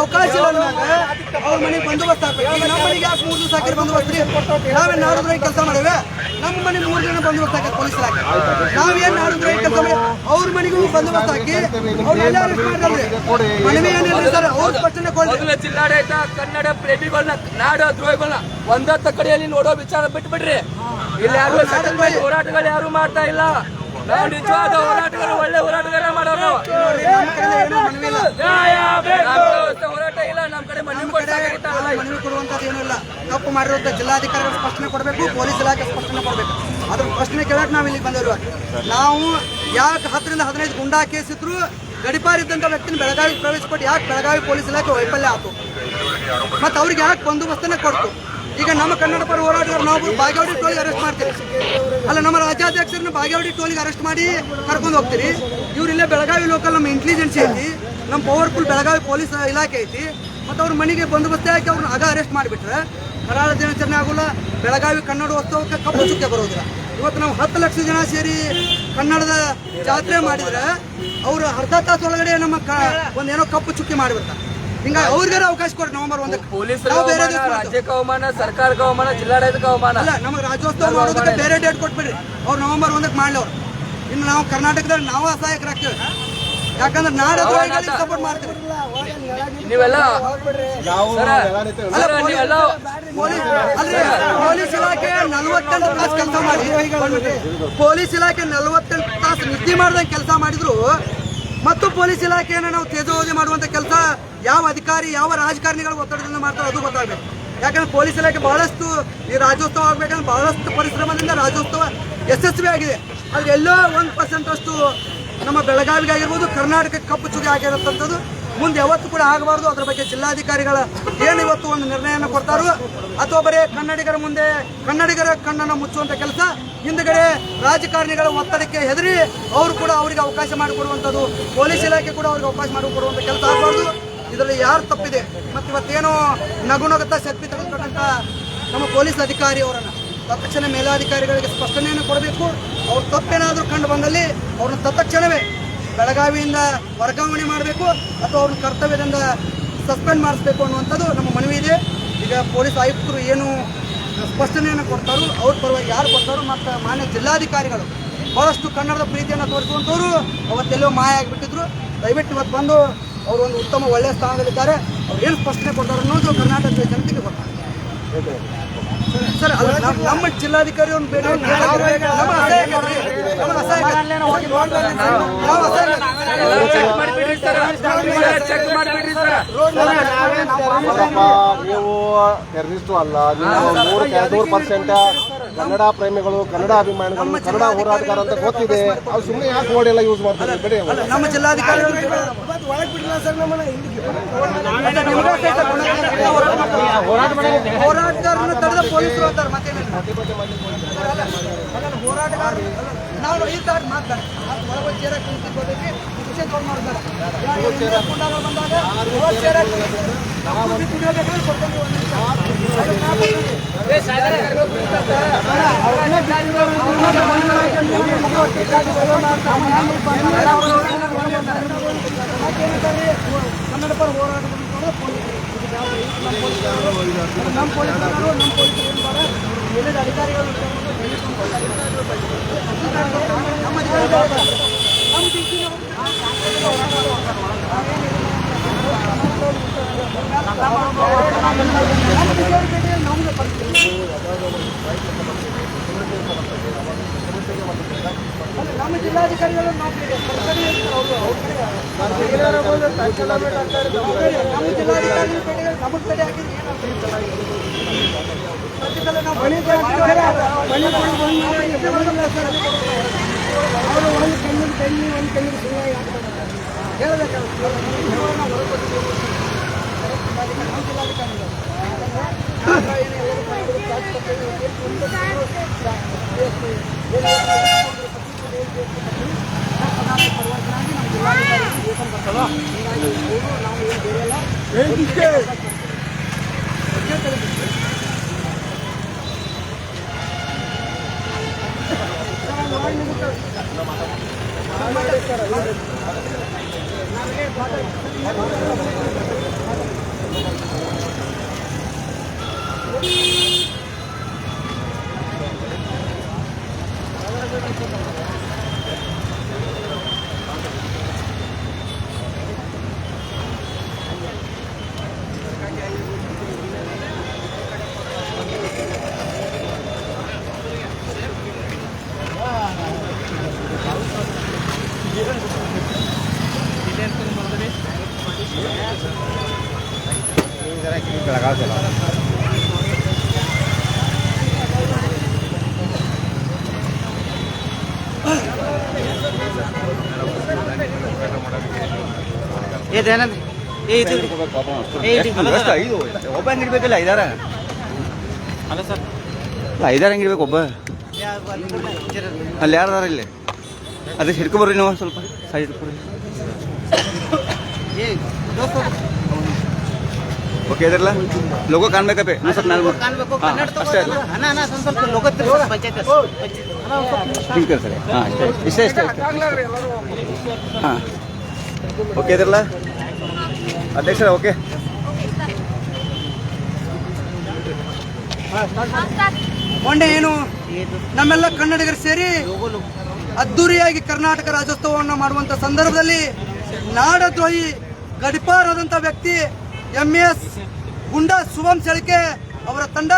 ಅವಕಾಶ ಇಲ್ಲ ಅವ್ರ ಮನೆಗೆ ಬಂದೋಬಸ್ತ್ ಹಾಕ್ಬೇಕು. ಈಗ ನಮ್ಮ ಮನೆಗೆ ಯಾಕೆ ಮೂರು ದಿವಸ ಹಾಕಿದ್ರೆ ಬಂದೋಬಸ್ತ್ ರೀ ನಾವೇ ನಾಡಿದ್ರೆ ಕೆಲಸ ಮಾಡೇವೆ? ನಮ್ಮ ಮನೆ ಮೂರು ಜನ ಬಂದೋಬಸ್ತ್ ಹಾಕಿ ಪೊಲೀಸ್ ಇಲಾಖೆ ನಾವೇನ್ ನಾಡಿದ್ರೆ ಕೆಲಸ ಮಾಡಿ ಅವ್ರ ಮನೆಗೂ ಬಂದೋಬಸ್ತ್ ಹಾಕಿ ಅವ್ರನ್ನೆಲ್ಲ ಅರೆಸ್ಟ್ ಮಾಡಿದ್ರಿ ಮನವಿ ಏನಿಲ್ಲ ಸರ್ ಅವ್ರ ಸ್ಪಷ್ಟನೆ ಜಿಲ್ಲಾಡಳಿತ ಕನ್ನಡ ಪ್ರೇಮಿಗಳನ್ನ ನಾಡ ದ್ರೋಹಿಗಳನ್ನ ಒಂದತ್ತ ಕಡೆಯಲ್ಲಿ ನೋಡೋ ವಿಚಾರ ಬಿಟ್ಬಿಡ್ರಿ. ಇಲ್ಲಿ ಯಾರು ಹೋರಾಟಗಳು ಯಾರು ಮಾಡ್ತಾ ಇಲ್ಲ. ನಾವು ನಿಜವಾದ ಹೋರಾಟಗಾರ ಒಳ್ಳೆ ಹೋರಾಟಗಾರ ಮಾಡೋರು ಹೋರಾಟ ಇಲ್ಲ ನಮ್ಮ ಕಡೆ ಮನವಿ ಕೊಡುವಂತದ್ದು ಏನೂ ಇಲ್ಲ. ತಪ್ಪು ಮಾಡಿರುವಂತ ಜಿಲ್ಲಾಧಿಕಾರಿಗಳು ಸ್ಪಷ್ಟನೆ ಕೊಡಬೇಕು ಪೊಲೀಸ್ ಇಲಾಖೆ ಸ್ಪಷ್ಟನೆ ಕೊಡಬೇಕು. ಅದ್ರ ಪ್ರಶ್ನೆ ಕೇಳಕ್ ನಾವು ಇಲ್ಲಿ ಬಂದಿರುವ ನಾವು ಯಾಕೆ ಹತ್ತರಿಂದ ಹದಿನೈದು ಗುಂಡಾ ಕೇಸ್ ಇದ್ರು ಇದ್ದಂತ ಇದ್ದಂಥ ವ್ಯಕ್ತಿನ ಬೆಳಗಾವಿ ಪ್ರವೇಶ ಕೊಟ್ಟು ಯಾಕೆ ಬೆಳಗಾವಿ ಪೊಲೀಸ್ ಇಲಾಖೆ ವೈಫಲ್ಯ ಆಯ್ತು ಮತ್ತೆ ಅವ್ರಿಗೆ ಯಾಕೆ ಬಂದೋಬಸ್ತನ್ನ ಕೊಡ್ತು? ಈಗ ನಮ್ಮ ಕನ್ನಡ ಪರ ಹೋರಾಟಗಾರ ನಾವು ಬಾಗೇವಾಡಿ ಟೋಲಿಗೆ ಅರೆಸ್ಟ್ ಮಾಡ್ತೀವಿ. ಅಲ್ಲ, ನಮ್ಮ ರಾಜ್ಯಾಧ್ಯಕ್ಷರನ್ನ ಬಾಗೇವಾಡಿ ಟೋಲಿಗೆ ಅರೆಸ್ಟ್ ಮಾಡಿ ಕರ್ಕೊಂಡು ಹೋಗ್ತೀರಿ. ಇವರಿಲ್ಲೇ ಬೆಳಗಾವಿ ಲೋಕಲ್ ನಮ್ಮ ಇಂಟೆಲಿಜೆನ್ಸಿ ಐತಿ, ನಮ್ಮ ಪವರ್ಫುಲ್ ಬೆಳಗಾವಿ ಪೊಲೀಸ್ ಇಲಾಖೆ ಐತಿ. ಮತ್ತು ಅವ್ರ ಮನೆಗೆ ಬಂದೋಬಸ್ತೆ ಹಾಕಿ ಅವ್ರನ್ನ ಆಗ ಅರೆಸ್ಟ್ ಮಾಡಿಬಿಟ್ರೆ, ಕರಾಳ ದಿನಾಚರಣೆ ಆಗೋಲ್ಲ, ಬೆಳಗಾವಿ ಕನ್ನಡ ಉತ್ಸವಕ್ಕೆ ಕಪ್ಪು ಚುಕ್ಕೆ ಬರೋದಿಲ್ಲ. ಇವತ್ತು ನಾವು ಹತ್ತು ಲಕ್ಷ ಜನ ಸೇರಿ ಕನ್ನಡದ ಜಾತ್ರೆ ಮಾಡಿದ್ರೆ, ಅವರು ಅರ್ಧ ತಾಸು ಒಳಗಡೆ ನಮ್ಮ ಕ ಒಂದೇನೋ ಕಪ್ಪು ಚುಕ್ಕಿ ಮಾಡಿಬಿಡ್ತಾರೆ. ಹಿಂಗಾಗಿ ಅವ್ರಿಗಾರ ಅವಕಾಶ ಕೊಡಿ ನವೆಂಬರ್ ಒಂದಕ್ಕೆ. ಪೊಲೀಸರ ನಾವು ಬೇರೆ ದಿವ್ಸ ಮಾಡ್ತೇವೆ. ರಾಜ್ಯಕ್ಕೆ ಅವಮಾನ ಸರ್ಕಾರಕ್ಕೆ ಅವಮಾನ ಜಿಲ್ಲಾಡಳಿತಕ್ಕೆ ಅವಮಾನ ಅಲ್ಲ ನಮಗೆ ರಾಜ್ಯೋತ್ಸವ ಮಾಡೋದಕ್ಕೆ ಬೇರೆ ಡೇಟ್ ಕೊಟ್ಬಿಡ್ರಿ. ಅವ್ರು ನವೆಂಬರ್ ಒಂದಕ್ಕೆ ಮಾಡ್ಲಿ ಅವ್ರು ಇನ್ನು ನಾವು ಕರ್ನಾಟಕದಲ್ಲಿ ನಾವು ಅಸಹಾಯಕರಾಗ್ತೇವೆ ಯಾಕಂದ್ರೆ ನಾಡ ಸಪೋರ್ಟ್ ಮಾಡ್ತೀವಿ. ನೀವೆಲ್ಲ ನಾವು ಸರ ಅಲ್ಲ, ಸರ ನೀವೆಲ್ಲ ಪೊಲೀಸ್ ಅಲ್ರಿ ಪೊಲೀಸ್ ಇಲಾಖೆ ನಲವತ್ತೆಂಟು ತಾಸು ಕೆಲಸ ಮಾಡಿ. ಪೊಲೀಸ್ ಇಲಾಖೆ ನಲವತ್ತೆಂಟು ತಾಸು ನಿದ್ದೆ ಮಾಡ್ದಂಗೆ ಕೆಲಸ ಮಾಡಿದ್ರು. ಮತ್ತು ಪೊಲೀಸ್ ಇಲಾಖೆಯನ್ನು ನಾವು ತೇಜೋವಧಿ ಮಾಡುವಂತ ಕೆಲಸ ಯಾವ ಅಧಿಕಾರಿ, ಯಾವ ರಾಜಕಾರಣಿಗಳ ಒತ್ತಡದಿಂದ ಮಾಡ್ತಾರೆ ಅದು ಗೊತ್ತಾಗಬೇಕು. ಯಾಕಂದ್ರೆ ಪೊಲೀಸ್ ಇಲಾಖೆ ಬಹಳಷ್ಟು ಈ ರಾಜ್ಯೋತ್ಸವ ಆಗ್ಬೇಕಂದ್ರೆ ಬಹಳಷ್ಟು ಪರಿಶ್ರಮದಿಂದ ರಾಜ್ಯೋತ್ಸವ ಯಶಸ್ವಿ ಆಗಿದೆ. ಆದರೆ ಎಲ್ಲೋ ಒಂದು ಪರ್ಸೆಂಟ್ ಅಷ್ಟು ನಮ್ಮ ಬೆಳಗಾವಿಗೆ ಆಗಿರ್ಬೋದು, ಕರ್ನಾಟಕಕ್ಕೆ ಕಪ್ಪು ಚುಗಿ ಆಗಿರತ್ತಂಥದ್ದು ಮುಂದೆ ಯಾವತ್ತೂ ಕೂಡ ಆಗಬಾರ್ದು. ಅದರ ಬಗ್ಗೆ ಜಿಲ್ಲಾಧಿಕಾರಿಗಳ ಏನು ಇವತ್ತು ಒಂದು ನಿರ್ಣಯನ ಕೊಡ್ತಾರೋ ಅಥವಾ ಬರೀ ಕನ್ನಡಿಗರ ಮುಂದೆ ಕನ್ನಡಿಗರ ಕಣ್ಣನ್ನು ಮುಚ್ಚುವಂತ ಕೆಲಸ, ಹಿಂದುಗಡೆ ರಾಜಕಾರಣಿಗಳ ಒತ್ತಡಕ್ಕೆ ಹೆದರಿ ಅವರು ಕೂಡ ಅವರಿಗೆ ಅವಕಾಶ ಮಾಡಿಕೊಡುವಂಥದ್ದು, ಪೊಲೀಸ್ ಇಲಾಖೆ ಕೂಡ ಅವ್ರಿಗೆ ಅವಕಾಶ ಮಾಡಿಕೊಡುವಂಥ ಕೆಲಸ ಆಗಬಾರ್ದು. ಇದರಲ್ಲಿ ಯಾರು ತಪ್ಪಿದೆ? ಮತ್ತು ಇವತ್ತೇನೋ ನಗು ನಗುತ್ತಾ ಶಕ್ತಿ ತೆಗೆದುಕೊಂಡಂತ ನಮ್ಮ ಪೊಲೀಸ್ ಅಧಿಕಾರಿ ಅವರನ್ನು. ತತ್ಕ್ಷಣ ಮೇಲಾಧಿಕಾರಿಗಳಿಗೆ ಸ್ಪಷ್ಟನೆಯನ್ನು ಕೊಡಬೇಕು. ಅವ್ರ ತಪ್ಪೇನಾದರೂ ಕಂಡು ಬಂದಲ್ಲಿ ಅವ್ರನ್ನ ತತ್ಕ್ಷಣವೇ ಬೆಳಗಾವಿಯಿಂದ ವರ್ಗಾವಣೆ ಮಾಡಬೇಕು ಅಥವಾ ಅವ್ರನ್ನ ಕರ್ತವ್ಯದಿಂದ ಸಸ್ಪೆಂಡ್ ಮಾಡಿಸ್ಬೇಕು ಅನ್ನುವಂಥದ್ದು ನಮ್ಮ ಮನವಿ ಇದೆ. ಈಗ ಪೊಲೀಸ್ ಆಯುಕ್ತರು ಏನು ಸ್ಪಷ್ಟನೆಯನ್ನು ಕೊಡ್ತಾರೋ ಅವ್ರ ಪರವಾಗಿ ಯಾರು ಕೊಡ್ತಾರೋ ಮತ್ತು ಮಾನ್ಯ ಜಿಲ್ಲಾಧಿಕಾರಿಗಳು ಬಹಳಷ್ಟು ಕನ್ನಡದ ಪ್ರೀತಿಯನ್ನು ತೋರಿಸುವಂಥವ್ರು ಅವತ್ತೆಲ್ಲೋ ಮಾಯ ಆಗಿಬಿಟ್ಟಿದ್ರು. ದಯವಿಟ್ಟು ಇವತ್ತು ಬಂದು ಅವರು ಒಂದು ಉತ್ತಮ ಒಳ್ಳೆಯ ಸ್ಥಾನದಲ್ಲಿದ್ದಾರೆ. ಅವ್ರು ಏನು ಸ್ಪಷ್ಟನೆ ಕೊಡ್ತಾರೆ ಅನ್ನೋದು ಕರ್ನಾಟಕದ ಜನತೆಗೆ ಗೊತ್ತಾಗುತ್ತೆ. ಸರ್ ನಮ್ಮ- ಜಿಲ್ಲಾಧಿಕಾರಿ ಒಂದು ನೋಡಪ್ಪ ನೀವು ಟೆರರಿಸ್ಟು ಅಲ್ಲ ನೀವು ನೂರು ನೂರು ಪರ್ಸೆಂಟ್ ಕನ್ನಡ ಪ್ರೇಮಿಗಳು ಕನ್ನಡ ಅಭಿಮಾನಿಗಳು ಕನ್ನಡ ಹೋರಾಟಗಾರ ಅಂತ ಗೊತ್ತಿದೆ. ಅವ್ರು ಸುಮ್ಮನೆ ಯಾಕೆ ಓಡ್ ಎಲ್ಲ ಯೂಸ್ ಮಾಡ್ತಾರೆ? ಬಿಡಿ ನಮ್ಮ ಜಿಲ್ಲಾಧಿಕಾರಿ ಹೋರಾಟಗಾರರನ್ನ ತಡೆದ ಪೊಲೀಸರು ಅಂತಾರೆ ಹೋರಾಟಗಾರರು ಅಲ್ಲ, ನಾವು ಈ ತರ ಮಾಡ್ತಾರೆ. ಒಳಗೆ ಚೇರ ವಿಷಯ ತಗೊಂಡು ಮಾಡ್ತಾರೆ ಬಂದಾಗ ಚೇರ ಕುಂತಿದ್ದೀವಿ. ನಾವು ಕುಡಿ ಕುಡಿಯೋಬೇಕಾದ್ರೆ ಕೊಡ್ತೀವಿ ಒಂದು ನಿಮಿಷ. ಅದಕ್ಕೆ ನಾವು ಕೊಡ್ತೀವಿ. ಕನ್ನಡ ಪರ ಹೋರಾಟ ನಮ್ಮ ಪೊಲೀಸರು ನಮ್ಮ ಪೊಲೀಸರು ನಮ್ಮ ಜಿಲ್ಲಾಧಿಕಾರಿಗಳು ನಾವು ನಮ್ಮ ಜಿಲ್ಲಾಧಿಕಾರಿಗಳು ಕಡೆಗೆ ನಮಗೆ ಏನಾಗ್ತದೆ ನಾವು ಬಳಿ ಅವರು ಒಂದು ಕಣ್ಣಿಗೆ ಬೆಣ್ಣಿ ಒಂದು ಕಣ್ಣಿಗೆ ಸುಳ್ಳು ನಾವೇನು ಇದೇನಂದ್ರೆ ಏ ಇದು ಏ ಇದು ಎಷ್ಟು ಐದು ಒಬ್ಬ ಹೆಂಗ್ ಇಡ್ಬೇಕಲ್ಲ ಐದಾರ ಅಲ್ಲ ಸರ್ ಅಲ್ಲ ಐದಾರ ಹೆಂಗ್ ಇಡ್ಬೇಕು ಒಬ್ಬ ಅಲ್ಲಿ ಯಾರದಾರ ಇಲ್ಲಿ ಅದಕ್ಕೆ ಹಿಡ್ಕೊಬರ್ರಿ ನೀವು ಸ್ವಲ್ಪ ಸೈಡ್ ಓಕೆ ಇದ್ರಲ್ಲ? ಲೋಗೋ ಕಾಣ್ಬೇಕಪ್ಪೆ. ಸ್ವಲ್ಪ ನಾನು ಕಾಣ್ಬೇಕು ಕನ್ನಡ ಅಷ್ಟೇ ಹಿಂಗೆ ಸರಿ ಹಾಂ ಇಷ್ಟೇ ಇಷ್ಟೇ ಹಾಂ. ಓಕೆ ಇದ್ರಲ್ಲ? ಅಧ್ಯಕ್ಷರ ಓಕೆ ಬಂಡೆ ಏನು ನಮ್ಮೆಲ್ಲ ಕನ್ನಡಿಗರು ಸೇರಿ ಅದ್ದೂರಿಯಾಗಿ ಕರ್ನಾಟಕ ರಾಜ್ಯೋತ್ಸವವನ್ನು ಮಾಡುವಂತ ಸಂದರ್ಭದಲ್ಲಿ ನಾಡದ್ರೋಹಿ ಗಡಿಪಾರಾದಂಥ ವ್ಯಕ್ತಿ ಎಂ ಎಸ್ ಗುಂಡಾ ಶುಭಂ ಸೆಳಿಕೆ ಅವರ ತಂಡ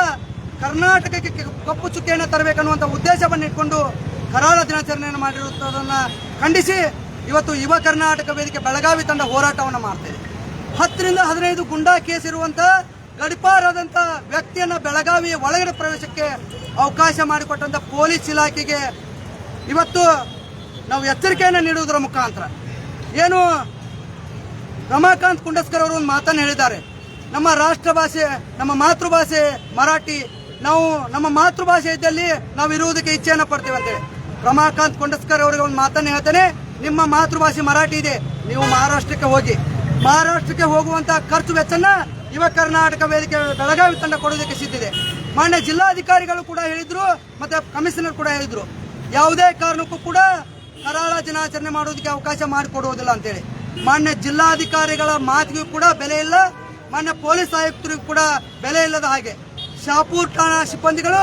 ಕರ್ನಾಟಕಕ್ಕೆ ಕಪ್ಪು ಚುಕ್ಕೆಯನ್ನು ತರಬೇಕನ್ನುವಂಥ ಉದ್ದೇಶವನ್ನು ಇಟ್ಕೊಂಡು ಕರಾಳ ದಿನಾಚರಣೆಯನ್ನು ಮಾಡಿರುವುದನ್ನು ಖಂಡಿಸಿ ಇವತ್ತು ಯುವ ಕರ್ನಾಟಕ ವೇದಿಕೆ ಬೆಳಗಾವಿ ತಂಡ ಹೋರಾಟವನ್ನು ಮಾಡ್ತಿದೆ ಹತ್ತರಿಂದ ಹದಿನೈದು ಗುಂಡಾ ಕೇಸ್ ಇರುವಂಥ ಗಡಿಪಾರಾದಂಥ ವ್ಯಕ್ತಿಯನ್ನು ಬೆಳಗಾವಿಯ ಒಳಗಡೆ ಪ್ರವೇಶಕ್ಕೆ ಅವಕಾಶ ಮಾಡಿಕೊಟ್ಟಂಥ ಪೊಲೀಸ್ ಇಲಾಖೆಗೆ ಇವತ್ತು ನಾವು ಎಚ್ಚರಿಕೆಯನ್ನು ನೀಡುವುದರ ಮುಖಾಂತರ ಏನು ರಮಾಕಾಂತ್ ಕುಂಡಸ್ಕರ್ ಅವರು ಒಂದು ಮಾತನ್ನು ಹೇಳಿದ್ದಾರೆ. ನಮ್ಮ ರಾಷ್ಟ್ರ ಭಾಷೆ ನಮ್ಮ ಮಾತೃಭಾಷೆ ಮರಾಠಿ, ನಾವು ನಮ್ಮ ಮಾತೃಭಾಷೆ ಇದ್ದಲ್ಲಿ ನಾವು ಇರುವುದಕ್ಕೆ ಇಚ್ಛೆಯನ್ನು ಪಡ್ತೇವೆ ಅಂತೇಳಿ ರಮಾಕಾಂತ್ ಕುಂಡಸ್ಕರ್ ಅವರಿಗೆ ಒಂದು ಮಾತನ್ನು ಹೇಳ್ತೇನೆ. ನಿಮ್ಮ ಮಾತೃಭಾಷೆ ಮರಾಠಿ ಇದೆ. ನೀವು ಮಹಾರಾಷ್ಟ್ರಕ್ಕೆ ಹೋಗಿ. ಮಹಾರಾಷ್ಟ್ರಕ್ಕೆ ಹೋಗುವಂತಹ ಖರ್ಚು ವೆಚ್ಚನ ಯುವ ಕರ್ನಾಟಕ ವೇದಿಕೆ, ಬೆಳಗಾವಿ ತಂಡ ಕೊಡೋದಕ್ಕೆ ಸಿದ್ಧಿದೆ ಮಾನ್ಯ ಜಿಲ್ಲಾಧಿಕಾರಿಗಳು ಕೂಡ ಹೇಳಿದ್ರು, ಮತ್ತೆ ಕಮಿಷನರ್ ಕೂಡ ಹೇಳಿದ್ರು. ಯಾವುದೇ ಕಾರಣಕ್ಕೂ ಕೂಡ ಕರಾಳ ದಿನಾಚರಣೆ ಮಾಡೋದಕ್ಕೆ ಅವಕಾಶ ಮಾಡಿಕೊಡುವುದಿಲ್ಲ ಅಂತೇಳಿ. ಮಾನ್ಯ ಜಿಲ್ಲಾಧಿಕಾರಿಗಳ ಮಾತಿಗೂ ಕೂಡ ಬೆಲೆ ಇಲ್ಲ. ಮಾನ್ಯ ಪೊಲೀಸ್ ಆಯುಕ್ತರಿಗೂ ಕೂಡ ಬೆಲೆ ಇಲ್ಲದ ಹಾಗೆ. ಶಾಪೂರ್ ಠಾಣಾ ಸಿಬ್ಬಂದಿಗಳು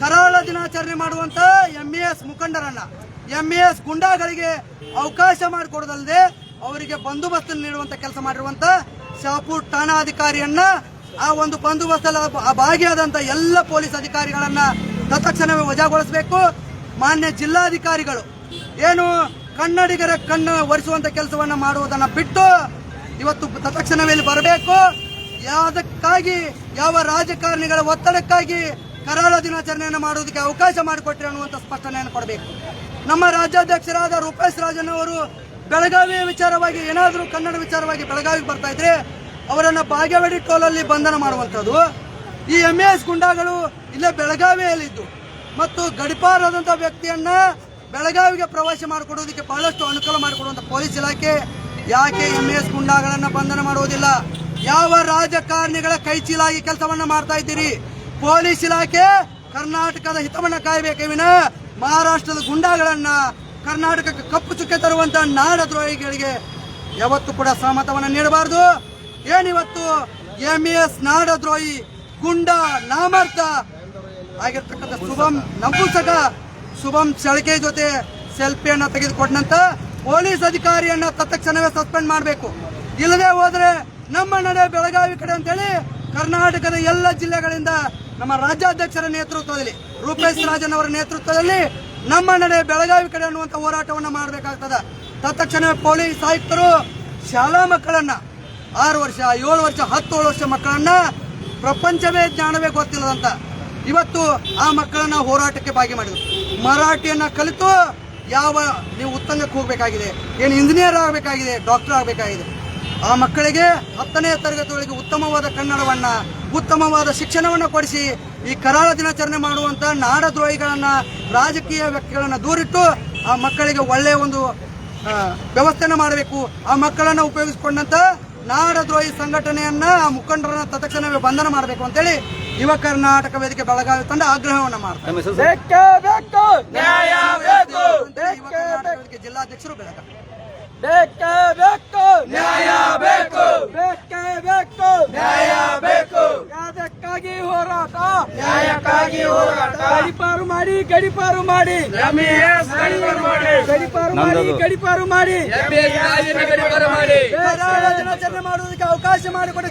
ಕರಾಳ ದಿನಾಚರಣೆ ಮಾಡುವಂತ ಎಂ ಎಸ್ ಮುಖಂಡರನ್ನ ಎಂ ಎಸ್ ಗುಂಡಾಗಳಿಗೆ ಅವಕಾಶ ಮಾಡಿಕೊಡೋದಲ್ಲದೆ ಅವರಿಗೆ ಬಂದೋಬಸ್ತ್ ನೀಡುವಂತ ಕೆಲಸ ಮಾಡಿರುವಂತ ಶಾಪೂರ್ ಠಾಣಾಧಿಕಾರಿಯನ್ನ ಆ ಒಂದು ಬಂದೋಬಸ್ತಲ್ಲಿ ಆ ಭಾಗಿಯಾದಂತ ಎಲ್ಲ ಪೊಲೀಸ್ ಅಧಿಕಾರಿಗಳನ್ನ ತತ್ಕ್ಷಣವೇ ವಜಾಗೊಳಿಸಬೇಕು. ಮಾನ್ಯ ಜಿಲ್ಲಾಧಿಕಾರಿಗಳು, ಏನು ಕನ್ನಡಿಗರ ಕಣ್ಣು ಒರೆಸುವಂತ ಕೆಲಸವನ್ನ ಮಾಡುವುದನ್ನು ಬಿಟ್ಟು ಇವತ್ತು ತತ್ಕ್ಷಣವೇ ಇಲ್ಲಿ ಬರಬೇಕು. ಯಾವುದಕ್ಕಾಗಿ, ಯಾವ ರಾಜಕಾರಣಿಗಳ ಒತ್ತಡಕ್ಕಾಗಿ ಕರಾಳ ದಿನಾಚರಣೆಯನ್ನು ಮಾಡುವುದಕ್ಕೆ ಅವಕಾಶ ಮಾಡಿಕೊಟ್ಟರೆ ಅನ್ನುವಂಥ ಸ್ಪಷ್ಟನೆಯನ್ನು ಕೊಡಬೇಕು. ನಮ್ಮ ರಾಜ್ಯಾಧ್ಯಕ್ಷರಾದ ರೂಪೇಶ್ ರಾಜನ್ ಅವರು ಬೆಳಗಾವಿಯ ವಿಚಾರವಾಗಿ, ಏನಾದರೂ ಕನ್ನಡ ವಿಚಾರವಾಗಿ ಬೆಳಗಾವಿಗೆ ಬರ್ತಾ ಇದ್ರೆ ಅವರನ್ನು ಬಾಗೇವಾಡಿ ಟೋಲಲ್ಲಿ ಬಂಧನ ಮಾಡುವಂಥದ್ದು. ಈ ಎಂ ಎಸ್ ಗುಂಡಾಗಳು ಇಲ್ಲೇ ಬೆಳಗಾವಿಯಲ್ಲಿದ್ದು. ಮತ್ತು ಗಡಿಪಾರಾದಂಥ ವ್ಯಕ್ತಿಯನ್ನ ಬೆಳಗಾವಿಗೆ ಪ್ರವಾಸ ಮಾಡಿಕೊಡೋದಕ್ಕೆ ಬಹಳಷ್ಟು ಅನುಕೂಲ ಮಾಡಿಕೊಡುವಂಥ ಪೊಲೀಸ್ ಇಲಾಖೆ, ಯಾಕೆ ಎಂ ಎಸ್ ಗುಂಡಾಗಳನ್ನ ಬಂಧನ ಮಾಡುವುದಿಲ್ಲ? ಯಾವ ರಾಜಕಾರಣಿಗಳ ಕೈಚೀಲಾಗಿ ಕೆಲಸವನ್ನ ಮಾಡ್ತಾ ಇದ್ದೀರಿ? ಪೊಲೀಸ್ ಇಲಾಖೆ ಕರ್ನಾಟಕದ ಹಿತವನ್ನ ಕಾಯಬೇಕೇ ವಿನ ಮಹಾರಾಷ್ಟ್ರದ ಗುಂಡಾಗಳನ್ನ ಕರ್ನಾಟಕಕ್ಕೆ ಕಪ್ಪು ಚುಕ್ಕೆ ತರುವಂತ ನಾಡದ್ರೋಹಿಗಳಿಗೆ ಯಾವತ್ತೂ ಕೂಡ ಸಹಮತವನ್ನ ನೀಡಬಾರದು. ಏನಿವತ್ತು ಎಂ ಎಸ್ ನಾಡದ್ರೋಹಿ ಗುಂಡ ನಾಮರ್ಥ ಆಗಿರ್ತಕ್ಕಂಥ ಶುಭಂ ನಂಪುಸಕ ಶುಭಂ ಚಳಕೆ ಜೊತೆ ಸೆಲ್ಫಿಯನ್ನು ತೆಗೆದುಕೊಂಡಂತ ಪೊಲೀಸ್ ಅಧಿಕಾರಿಯನ್ನ ತತ್ಕ್ಷಣವೇ ಸಸ್ಪೆಂಡ್ ಮಾಡಬೇಕು. ಇಲ್ಲದೆ ಹೋದ್ರೆ ನಮ್ಮ ನಡೆ ಬೆಳಗಾವಿ ಕಡೆ ಅಂತೇಳಿ ಕರ್ನಾಟಕದ ಎಲ್ಲ ಜಿಲ್ಲೆಗಳಿಂದ ನಮ್ಮ ರಾಜ್ಯಾಧ್ಯಕ್ಷರ ನೇತೃತ್ವದಲ್ಲಿ, ರೂಪೇಶ್ ರಾಜನ್ ಅವರ ನೇತೃತ್ವದಲ್ಲಿ ನಮ್ಮ ನಡೆ ಬೆಳಗಾವಿ ಕಡೆ ಅನ್ನುವಂತ ಹೋರಾಟವನ್ನು ಮಾಡಬೇಕಾಗ್ತದ. ತತ್ಕ್ಷಣವೇ ಪೊಲೀಸ್ ಆಯುಕ್ತರು ಶಾಲಾ ಮಕ್ಕಳನ್ನ, ಆರು ವರ್ಷ, ಏಳು ವರ್ಷ, ಹತ್ತೇಳು ವರ್ಷ ಮಕ್ಕಳನ್ನ ಪ್ರಪಂಚವೇ ಜ್ಞಾನವೇ ಗೊತ್ತಿಲ್ಲದಂತ ಇವತ್ತು ಆ ಮಕ್ಕಳನ್ನ ಹೋರಾಟಕ್ಕೆ ಭಾಗಿ ಮಾಡಿದ್ರು. ಮರಾಠಿಯನ್ನ ಕಲಿತು ಯಾವ ನೀವು ಉತ್ತಂಗಕ್ಕೆ ಹೋಗಬೇಕಾಗಿದೆ, ಏನು ಇಂಜಿನಿಯರ್ ಆಗಬೇಕಾಗಿದೆ ಡಾಕ್ಟರ್ ಆಗಬೇಕಾಗಿದೆ. ಆ ಮಕ್ಕಳಿಗೆ ಹತ್ತನೇ ತರಗತಿಗಳಿಗೆ ಉತ್ತಮವಾದ ಕನ್ನಡವನ್ನ, ಉತ್ತಮವಾದ ಶಿಕ್ಷಣವನ್ನ ಕೊಡಿಸಿ ಈ ಕರಾಳ ದಿನಾಚರಣೆ ಮಾಡುವಂತ ನಾಡದ್ರೋಹಿಗಳನ್ನ, ರಾಜಕೀಯ ವ್ಯಕ್ತಿಗಳನ್ನ ದೂರಿಟ್ಟು ಆ ಮಕ್ಕಳಿಗೆ ಒಳ್ಳೆಯ ಒಂದು ವ್ಯವಸ್ಥೆನ ಮಾಡಬೇಕು. ಆ ಮಕ್ಕಳನ್ನ ಉಪಯೋಗಿಸಿಕೊಂಡಂತ ನಾಡದ್ರೋಹಿ ಸಂಘಟನೆಯನ್ನ ಆ ಮುಖಂಡರನ್ನ ತತ್ಕ್ಷಣವೇ ಬಂಧನ ಮಾಡಬೇಕು ಅಂತೇಳಿ ಯುವ ಕರ್ನಾಟಕ ವೇದಿಕೆ ಬೆಳಗಾವಿ ತಂಡ ಆಗ್ರಹವನ್ನ ಮಾಡ್ತಾರೆ. ಜಿಲ್ಲಾಧ್ಯಕ್ಷರು ಬೆಳಗಾವಿ. ಬೇಕೇ ಬೇಕು. ನ್ಯಾಯ ಬೇಕು. ಬೇಕೇ ಬೇಕು. ನ್ಯಾಯ ಬೇಕು. ಯಾದಕ್ಕಾಗಿ ಹೋರಾಟ. ನ್ಯಾಯಕ್ಕಾಗಿ ಹೋರಾಟ. ಗಡಿಪಾರು ಮಾಡಿ ಗಡಿಪಾರು ಮಾಡಿ. ಗಡಿಪಾರು ಮಾಡಿ. ಗಡಿಪಾರು ಮಾಡಿ ಗಡಿಪಾರು ಮಾಡಿ. ದಿನಾಚರಣೆ ಮಾಡುವುದಕ್ಕೆ ಅವಕಾಶ ಮಾಡಿಕೊಡಿ.